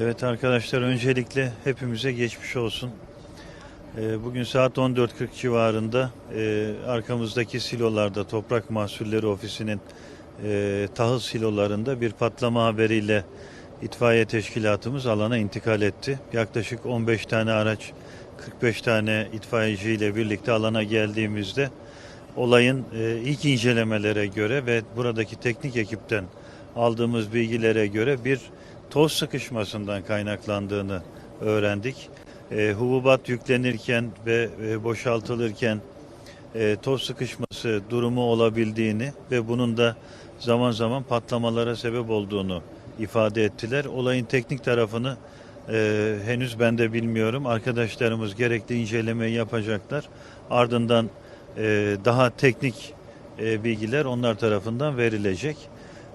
Evet arkadaşlar öncelikle hepimize geçmiş olsun. Ee, Bugün saat 14.40 civarında e, arkamızdaki silolarda Toprak Mahsulleri Ofisi'nin e, tahıl silolarında bir patlama haberiyle itfaiye teşkilatımız alana intikal etti. Yaklaşık 15 tane araç, 45 tane itfaiyeciyle birlikte alana geldiğimizde olayın ilk incelemelere göre ve buradaki teknik ekipten aldığımız bilgilere göre bir toz sıkışmasından kaynaklandığını öğrendik. E, hububat yüklenirken ve e, boşaltılırken e, toz sıkışması durumu olabildiğini ve bunun da zaman zaman patlamalara sebep olduğunu ifade ettiler. Olayın teknik tarafını e, henüz ben de bilmiyorum. Arkadaşlarımız gerekli incelemeyi yapacaklar. Ardından e, daha teknik e, bilgiler onlar tarafından verilecek.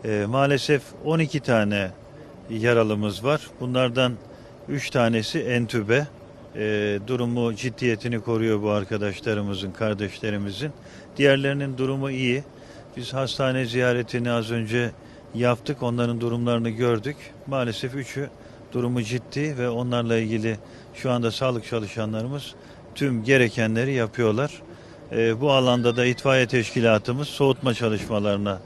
E, maalesef 12 tane yaralımız var. Bunlardan 3 tanesi entübe. E, durumu ciddiyetini koruyor bu arkadaşlarımızın, kardeşlerimizin. Diğerlerinin durumu iyi. Biz hastane ziyaretini az önce yaptık. Onların durumlarını gördük. Maalesef üçü durumu ciddi ve onlarla ilgili şu anda sağlık çalışanlarımız tüm gerekenleri yapıyorlar. E, bu alanda da itfaiye teşkilatımız soğutma çalışmalarına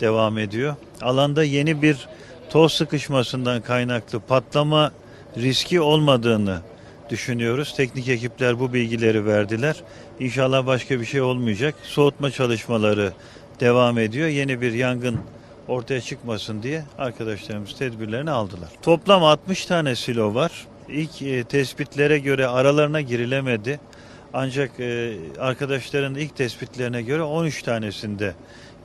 devam ediyor. Alanda yeni bir toz sıkışmasından kaynaklı patlama riski olmadığını düşünüyoruz. Teknik ekipler bu bilgileri verdiler. İnşallah başka bir şey olmayacak. Soğutma çalışmaları devam ediyor. Yeni bir yangın ortaya çıkmasın diye arkadaşlarımız tedbirlerini aldılar. Toplam 60 tane silo var. İlk e, tespitlere göre aralarına girilemedi. Ancak e, arkadaşların ilk tespitlerine göre 13 tanesinde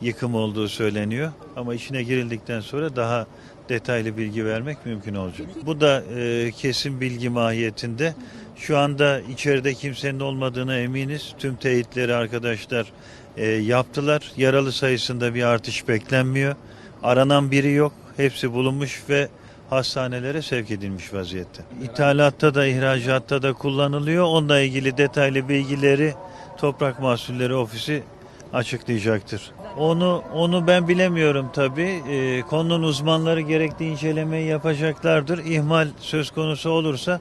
yıkım olduğu söyleniyor. Ama içine girildikten sonra daha detaylı bilgi vermek mümkün olacak. Bu da e, kesin bilgi mahiyetinde. Şu anda içeride kimsenin olmadığına eminiz. Tüm teyitleri arkadaşlar e, yaptılar. Yaralı sayısında bir artış beklenmiyor. Aranan biri yok. Hepsi bulunmuş ve hastanelere sevk edilmiş vaziyette. İthalatta da ihracatta da kullanılıyor. Onunla ilgili detaylı bilgileri Toprak Mahsulleri Ofisi açıklayacaktır. Onu onu ben bilemiyorum tabii. Ee, konunun uzmanları gerekli incelemeyi yapacaklardır. İhmal söz konusu olursa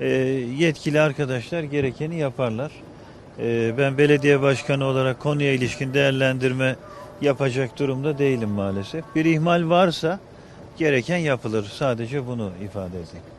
e, yetkili arkadaşlar gerekeni yaparlar. Ee, ben belediye başkanı olarak konuya ilişkin değerlendirme yapacak durumda değilim maalesef. Bir ihmal varsa gereken yapılır. Sadece bunu ifade edeyim.